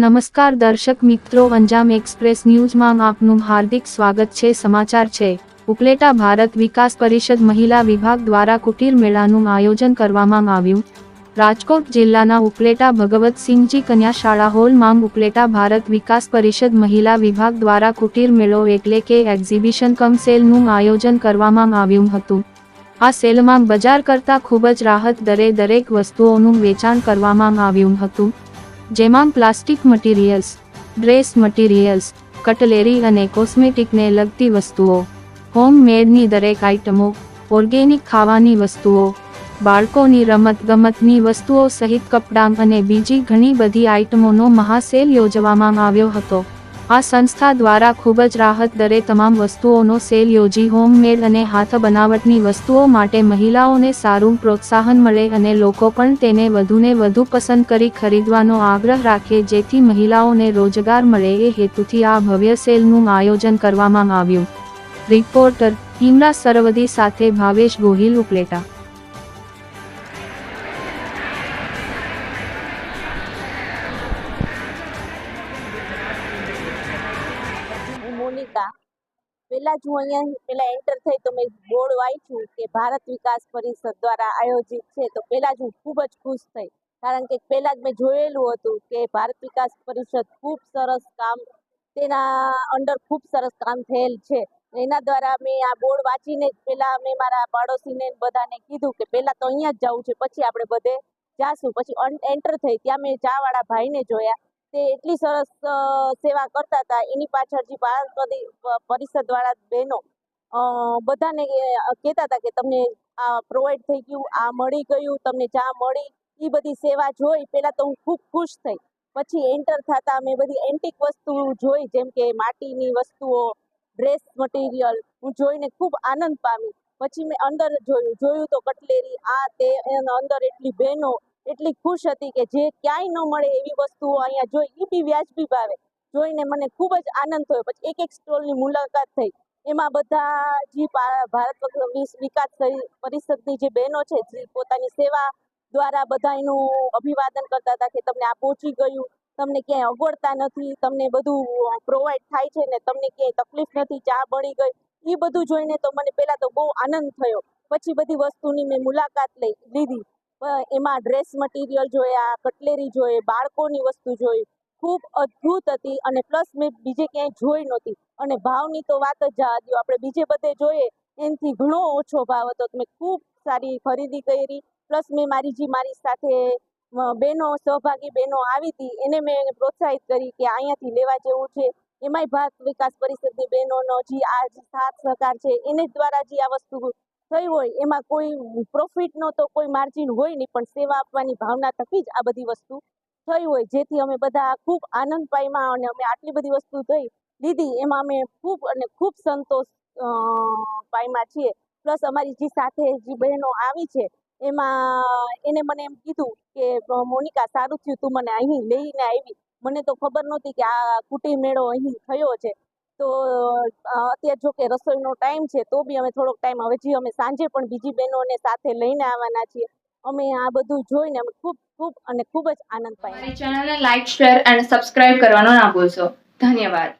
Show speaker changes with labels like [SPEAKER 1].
[SPEAKER 1] નમસ્કાર દર્શક મિત્રો અંજામ એક્સપ્રેસ ન્યૂઝમાં આપનું હાર્દિક સ્વાગત છે. સમાચાર છે. ઉપલેટા ભારત વિકાસ પરિષદ મહિલા વિભાગ દ્વારા કુટીર મેળાનું આયોજન કરવામાં આવ્યું. રાજકોટ જિલ્લાના ઉપલેટા ભગવતસિંહજી કન્યા શાળા હોલમાં ઉપલેટા ભારત વિકાસ પરિષદ મહિલા વિભાગ દ્વારા કુટીર મેળો એટલે કે એક્ઝિબિશન કમ સેલનું આયોજન કરવામાં આવ્યું હતું. આ સેલમાં બજાર કરતાં ખૂબ જ રાહત દરે દરેક વસ્તુઓનું વેચાણ કરવામાં આવ્યું હતું. જેમાં plastic materials, dress materials, cutlery અને કોસ્મેટિકને લગતી વસ્તુઓ, હોમમેડની દરેક આઇટમો, ઓર્ગેનિક ખાવાની વસ્તુઓ, બાળકોની રમત ગમતની વસ્તુઓ સહિત કપડાં અને બીજી ઘણી બધી આઇટમોનો મહાસેલ યોજવામાં આવ્યો હતો. આ સંસ્થા દ્વારા ખૂબ જ રાહત દરે તમામ વસ્તુઓનો સેલ યોજી, હોમમેડ અને હાથ બનાવટની વસ્તુઓ માટે મહિલાઓને સારું પ્રોત્સાહન મળે અને લોકો પણ તેને વધુને વધુ પસંદ કરી ખરીદવાનો આગ્રહ રાખે, જેથી મહિલાઓને રોજગાર મળે એ હેતુથી આ ભવ્ય સેલનું આયોજન કરવામાં આવ્યું. રિપોર્ટર, હિમરા સરવદી સાથે ભાવેશ ગોહિલ ઉપલેટા.
[SPEAKER 2] પહેલા જ હું અહીંયા પહેલા એન્ટર થઈ તો મેં બોર્ડ વાંચ્યું કે ભારત વિકાસ પરિષદ દ્વારા આયોજિત છે. તો પહેલા જ હું ખૂબ જ ખુશ થઈ. કારણ કે પહેલા જ મેં જોયેલું હતું કે ભારત વિકાસ પરિષદ ખૂબ સરસ કામ, તેના અંડર ખૂબ સરસ કામ થયેલ છે. એના દ્વારા મેં આ બોર્ડ વાંચીને જ પહેલાં મેં મારા પાડોશીને બધાને કીધું કે પહેલાં તો અહીંયા જ જવું છે, પછી આપણે બધે જાશું. પછી એન્ટર થઈ, ત્યાં મેં ચાવાળા ભાઈને જોયા. તે એટલી સરસ સેવા કરતા હતા. એની પાછળ જે ભારત પરિષદ વાળા બહેનો બધાને કહેતા હતા કે તમને આ પ્રોવાઈડ થઈ ગયું, આ મળી ગયું, તમને ચા મળી, એ બધી સેવા જોઈ. પહેલા તો હું ખૂબ ખુશ થઈ. પછી એન્ટર થતા મેં બધી એન્ટિક વસ્તુ જોઈ, જેમ કે માટીની વસ્તુઓ ડ્રેસ મટીરિયલ હું જોઈને ખૂબ આનંદ પામી. પછી મેં અંદર જોયું જોયું તો કટલેરી, આ, તે અંદર એટલી બહેનો એટલી ખુશ હતી કે જે ક્યાંય ન મળે એવી વસ્તુઓ અહીંયા જોઈ. એ બી વ્યાજબી ભાવે. જોઈને મને ખૂબ જ આનંદ થયો. પછી એક એક સ્ટોલની મુલાકાત થઈ. એમાં બધા જે ભારત વિકાસ પરિષદની જે બહેનો છે, જે પોતાની સેવા દ્વારા બધા એનું અભિવાદન કરતા હતા કે તમને આ પહોંચી ગયું. તમને ક્યાંય અગવડતા નથી. તમને બધું પ્રોવાઈડ થાય છે ને તમને ક્યાંય તકલીફ નથી. ચા બળી ગઈ. એ બધું જોઈને તો મને પહેલાં તો બહુ આનંદ થયો. પછી બધી વસ્તુની મેં મુલાકાત લઈ, લીધી. એમાં ડ્રેસ મટીરિયલ જોયા કટલેરી જોઈ બાળકોની વસ્તુ જોઈ ખૂબ અદ્ભુત હતી અને પ્લસ મેં બીજે ક્યાંય જોઈ નહોતી. અને ભાવની તો વાત જ જવા દ્યો આપણે બીજે બધે જોઈએ, એનાથી ઘણો ઓછો ભાવ હતો મેં ખૂબ સારી ખરીદી કરી. પ્લસ મેં મારી જે મારી સાથે બહેનો, સહભાગી બહેનો આવી હતી, એને મેં પ્રોત્સાહિત કરી કે અહીંયાથી લેવા જેવું છે. એમાંય ભારત વિકાસ પરિષદની બહેનોનો જે આ સાથ સહકાર છે, એને દ્વારા જે આ વસ્તુ થઈ હોય, એમાં કોઈ પ્રોફિટનો તો કોઈ માર્જિન હોય નહીં, પણ સેવા આપવાની ભાવના થકી જ આ બધી વસ્તુ થઈ હોય. જેથી અમે બધા ખૂબ આનંદ પામ્યા અને અમે આટલી બધી વસ્તુ થઈ લીધી એમાં અમે ખૂબ અને ખૂબ સંતોષ પામ્યા છીએ. પ્લસ અમારી જે સાથે જે બહેનો આવી છે, એમાં એને મને એમ કીધું કે મોનિકા, સારું થયું તું મને અહીં લઈને આવી. મને તો ખબર નહોતી કે આ કુટીર મેળો અહીં થયો છે. તો અત્યારે જો કે રસોઈનો ટાઈમ છે, તો બી અમે થોડોક ટાઈમ હવે જે અમે સાંજે પણ બીજી બહેનોને સાથે લઈને આવવાના છીએ. અમે આ બધું જોઈને અમે ખૂબ ખૂબ અને ખૂબ જ આનંદ
[SPEAKER 3] અમારી ચેનલને લાઈક શેર અને સબસ્ક્રાઇબ કરવાનો ના ભૂલશો. ધન્યવાદ.